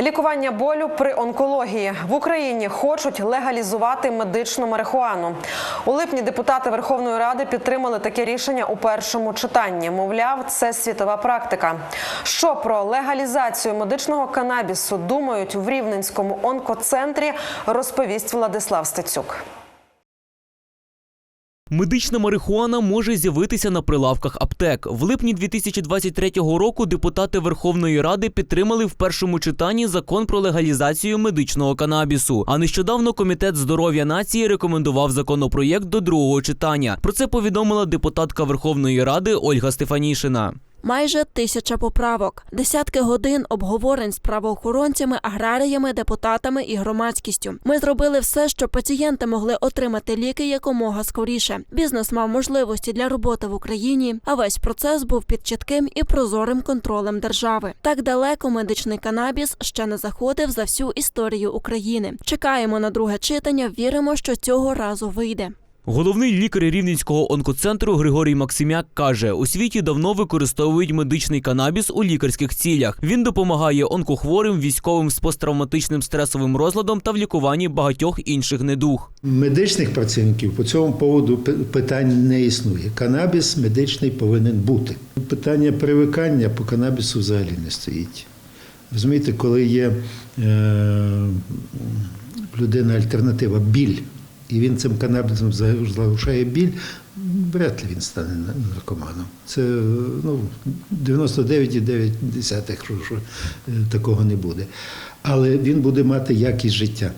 Лікування болю при онкології в Україні хочуть легалізувати медичну марихуану. У липні депутати Верховної Ради підтримали таке рішення у першому читанні. Мовляв, це світова практика. Що про легалізацію медичного канабісу думають в Рівненському онкоцентрі, розповість Владислав Стецюк. Медична марихуана може з'явитися на прилавках аптек. В липні 2023 року депутати Верховної Ради підтримали в першому читанні закон про легалізацію медичного канабісу. А нещодавно комітет здоров'я нації рекомендував законопроєкт до другого читання. Про це повідомила депутатка Верховної Ради Ольга Стефанішина. Майже тисяча поправок, десятки годин обговорень з правоохоронцями, аграріями, депутатами і громадськістю. Ми зробили все, щоб пацієнти могли отримати ліки якомога скоріше. Бізнес мав можливості для роботи в Україні, а весь процес був під чітким і прозорим контролем держави. Так далеко медичний канабіс ще не заходив за всю історію України. Чекаємо на друге читання. Віримо, що цього разу вийде. Головний лікар Рівненського онкоцентру Григорій Максимяк каже: у світі давно використовують медичний канабіс у лікарських цілях. Він допомагає онкохворим, військовим з посттравматичним стресовим розладом та в лікуванні багатьох інших недуг. Медичних працівників по цьому поводу пи- питань не існує. Канабіс медичний повинен бути. Питання привикання по канабісу взагалі не стоїть. Розумієте, коли є е, в людини альтернатива біль, і він цим канабісом за- заглушає біль, вряд ли він стане на- наркоманом. Це ну, 99,9, що, е, такого не буде. Але він буде мати якість життя.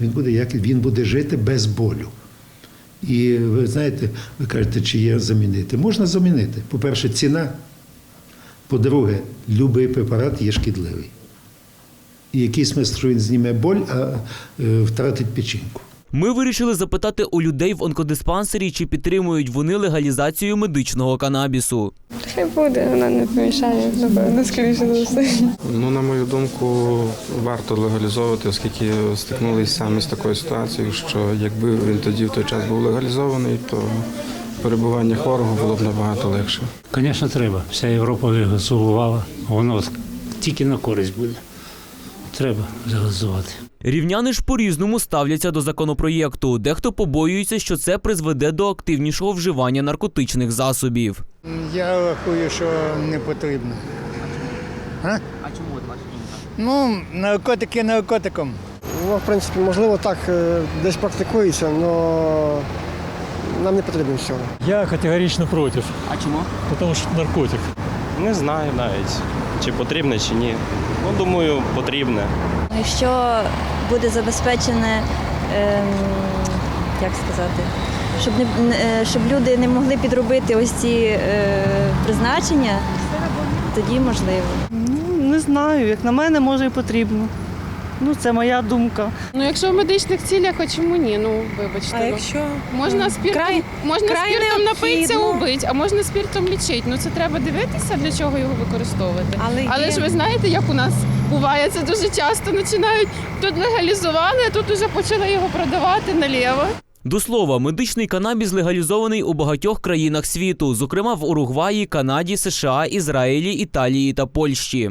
Він буде, він буде жити без болю. І ви знаєте, ви кажете, чи є замінити? Можна замінити. По-перше, ціна. По-друге, будь-який препарат є шкідливий. І який смисл, що він зніме боль, а е, втратить печінку. Ми вирішили запитати у людей в онкодиспансері, чи підтримують вони легалізацію медичного канабісу. Хай буде, вона не помішає, напевно, скоріше за все. Ну, на мою думку, варто легалізовувати, оскільки стикнулися самі з такою ситуацією, що якби він тоді в той час був легалізований, то перебування хворого було б набагато легше. Звісно, треба. Вся Європа легалізувала. Воно тільки на користь буде. Треба легалізувати. Рівняни ж по-різному ставляться до законопроєкту. Дехто побоюється, що це призведе до активнішого вживання наркотичних засобів. Я рахую, що не потрібно. А? А чому ваша? Ну, наркотики наркотиком. Ну, в принципі, можливо, так е, десь практикується, але нам не потрібно цього. Я категорично проти. А чому? Тому що наркотик. Не знаю навіть, чи потрібне, чи ні. Ну, думаю, потрібне. Якщо буде забезпечене, ем, як сказати, щоб, не, не- щоб люди не могли підробити ось ці е, призначення, тоді можливо. Ну, не знаю, як на мене, може і потрібно. Ну, це моя думка. Ну, якщо в медичних цілях, а чому ні? Ну, вибачте. А ну. якщо Можна спіртом, край- можна край спіртом напитися, убити, а можна спіртом лічити. Ну це треба дивитися, для чого його використовувати. Але Але є- ж ви знаєте, як у нас буває, це дуже часто починають тут легалізували, а тут уже почали його продавати наліво. До слова, медичний канабіс легалізований у багатьох країнах світу, зокрема в Уругваї, Канаді, США, Ізраїлі, Італії та Польщі.